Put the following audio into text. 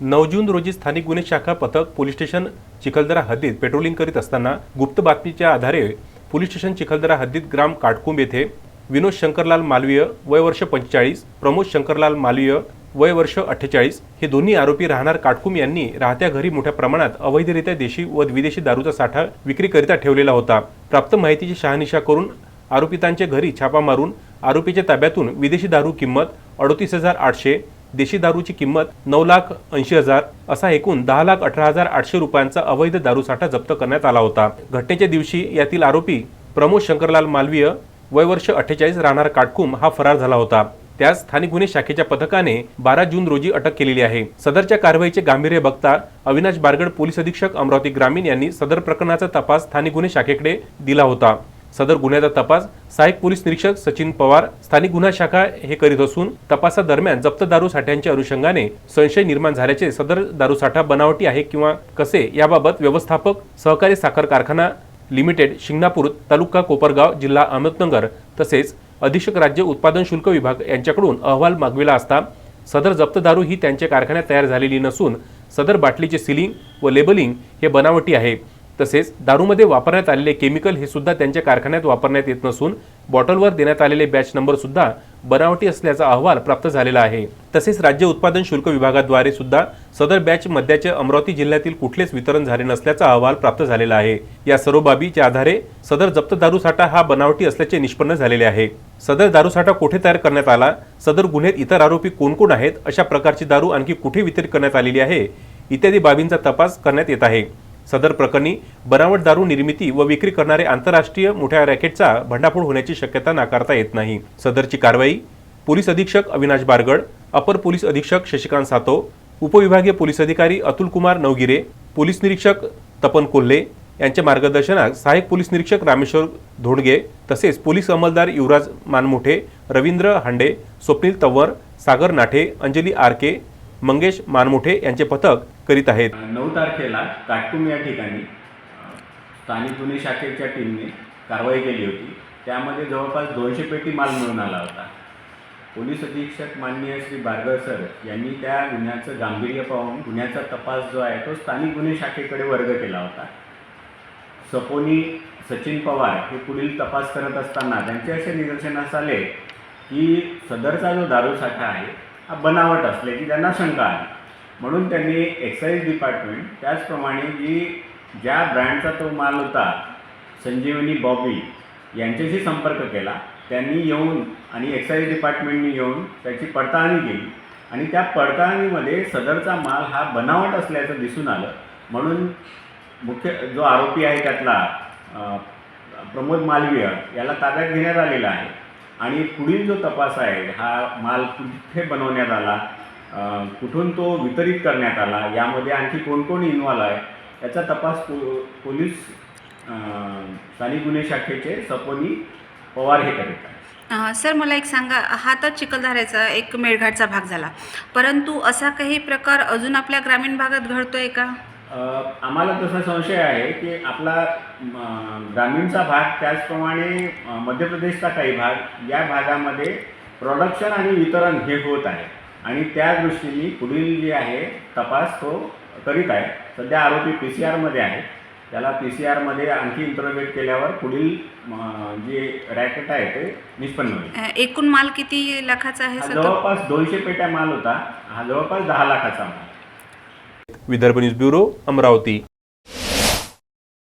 नऊ जून रोजी स्थानिक गुन्हे शाखा पथक पोलीस स्टेशन चिखलदरा हद्दीत पेट्रोलिंग करीत असताना गुप्त बातमीच्या आधारे पोलीस स्टेशन चिखलदरा हद्दीत ग्राम काटकुंब येथे विनोद शंकरलाल मालवीय वय वर्ष पंचेचाळीस प्रमोद शंकरलाल मालवीय वय वर्ष अठ्ठेचाळीस हे दोन्ही आरोपी राहणार काटकुम यांनी राहत्या घरी मोठ्या प्रमाणात अवैधरित्या देशी व विदेशी दारूचा साठा विक्रीकरिता ठेवलेला होता. प्राप्त माहितीची शहानिशा करून आरोपितांच्या घरी छापा मारून आरोपीच्या ताब्यातून विदेशी दारू किंमत अडोतीस हजार आठशे देशी दारूची किंमत नऊ लाख ऐंशी हजार असा एकूण दहा लाख अठरा हजार आठशे रुपयांचा अवैध दारूसाठा जप्त करण्यात आला होता. घटनेच्या दिवशी यातील आरोपी प्रमोद शंकरलाल मालवीय वय वर्ष अठ्ठेचाळीस राहणार काटकुम हा फरार झाला होता. त्यास स्थानिक गुन्हे शाखेच्या पथकाने बारा जून रोजी अटक केलेली आहे. सदरच्या कारवाईचे गांभीर्य बघता अविनाश बारगड पोलीस अधीक्षक अमरावती ग्रामीण यांनी सदर प्रकरणाचा तपास स्थानिक गुन्हे शाखेकडे दिला होता. सदर गुन्ह्याचा तपास सहाय्यक पोलीस निरीक्षक सचिन पवार स्थानिक गुन्हा शाखा हे करीत असून तपासादरम्यान जप्त दारू साठ्यांच्या अनुषंगाने संशय निर्माण झाल्याचे सदर दारू साठा बनावटी आहे किंवा कसे याबाबत व्यवस्थापक सहकारी साखर कारखाना लिमिटेड शिंगणापूर तालुका कोपरगाव जिल्हा अहमदनगर तसेच अधीक्षक राज्य उत्पादन शुल्क विभाग यांच्याकडून अहवाल मागविला असता सदर जप्त दारू ही त्यांच्या कारखान्यात तयार झालेली नसून सदर बाटलीचे सिलिंग व लेबलिंग हे बनावटी आहे. तसेच दारूमध्ये वापरण्यात आलेले केमिकल हे सुद्धा त्यांच्या कारखान्यात वापरण्यात येत नसून बॉटलवर देण्यात आलेले बॅच नंबर सुद्धा बनावटी असल्याचा अहवाल प्राप्त झालेला आहे. तसेच राज्य उत्पादन शुल्क विभागाद्वारे सुद्धा सदर बॅच मद्याचे अमरावती जिल्ह्यातील कुठलेच वितरण झाले नसल्याचा अहवाल प्राप्त झालेला आहे. या सर्व बाबीच्या आधारे सदर जप्त दारू साठा हा बनावटी असल्याचे निष्पन्न झालेले आहे. सदर दारू साठा कुठे तयार करण्यात आला? सदर गुन्ह्यात इतर आरोपी कोण कोण आहेत? अशा प्रकारची दारू आणखी कुठे वितरित करण्यात आलेली आहे? इत्यादी बाबींचा तपास करण्यात येत आहे. सदर प्रकरणी बनावट दारू निर्मिती व विक्री करणारे आंतरराष्ट्रीय मोठ्या रॅकेटचा भंडाफोड होण्याची शक्यता नाकारता येत नाही. सदरची कारवाई पोलीस अधीक्षक अविनाश बारगड अपर पोलीस अधीक्षक शशिकांत सातो उपविभागीय पोलीस अधिकारी अतुल कुमार नवगिरे पोलीस निरीक्षक तपन कोल्हे यांच्या मार्गदर्शनात सहाय्यक पोलीस निरीक्षक रामेश्वर धोडगे तसेच पोलीस अंमलदार युवराज मानमोठे रवींद्र हांडे स्वप्नील तव्वर सागर नाठे अंजली आरके मंगेश मानमोठे यांचे पथक करीत आहेत. नऊ तारखेला काटकुम या ठिकाणी स्थानिक गुन्हे शाखेच्या टीमने कारवाई केली होती. त्यामध्ये जवळपास दोनशे पेटी माल मिळून आला होता. पोलीस अधीक्षक माननीय श्री बारगळ सर यांनी त्या गुन्ह्याचं गांभीर्य पाहून गुन्ह्याचा तपास जो आहे तो स्थानिक गुन्हे शाखेकडे वर्ग केला होता. सपोनी सचिन पवार हे पुढील तपास करत असताना त्यांचे असे निदर्शनास आले की सदरचा जो दारूसाठा आहे हा बनावट असल्याची त्यांना शंका आली म्हणून त्यांनी एक्साईज डिपार्टमेंट त्याचप्रमाणे जी ज्या ब्रँडचा तो माल होता संजीवनी बॉबी यांच्याशी संपर्क केला. त्यांनी येऊन आणि एक्साईज डिपार्टमेंटनी येऊन त्याची पडताळणी केली. आणि त्या पडताळणीमध्ये सदरचा माल हा बनावट असल्याचं दिसून आलं. म्हणून मुख्य जो आरोपी आहे त्यातला प्रमोद मालवीय याला ताब्यात घेण्यात आलेला आहे. आणि पुढील जो तपास आहे हा माल कुठे बनवण्यात आला? कुठून तो वितरित करण्यात आला यामध्ये आणखी कोण कोण इन्व्हॉल्व आहे याचा तपास पो पोलीस स्थानिक गुन्हे शाखेचे सपोनी पवार हे करीत सर मला एक सांगा हा तर चिखलदऱ्याचा एक मेळघाटचा भाग झाला परंतु असा काही प्रकार अजून आपल्या ग्रामीण भागात घडतोय का? आम्हाला तसा संशय आहे की आपला ग्रामीणचा भाग त्याचप्रमाणे मध्य प्रदेशचा काही भाग या भागामध्ये प्रोडक्शन आणि वितरण हे होत आहे. आणि त्या दृष्टीने पुढील जे आहे तपास तो करीत आहे. सध्या आरोपी पी सी आरमध्ये आहे. त्याला पी सी आरमध्ये आणखी इंटरोगेट केल्यावर पुढील जे रॅकेट आहे ते निष्पन्न होईल. एकूण माल किती लाखाचा आहे? जवळपास दोनशे पेट्या माल होता. हा जवळपास दहा लाखाचा माल. Vidarbha news bureau Amravati.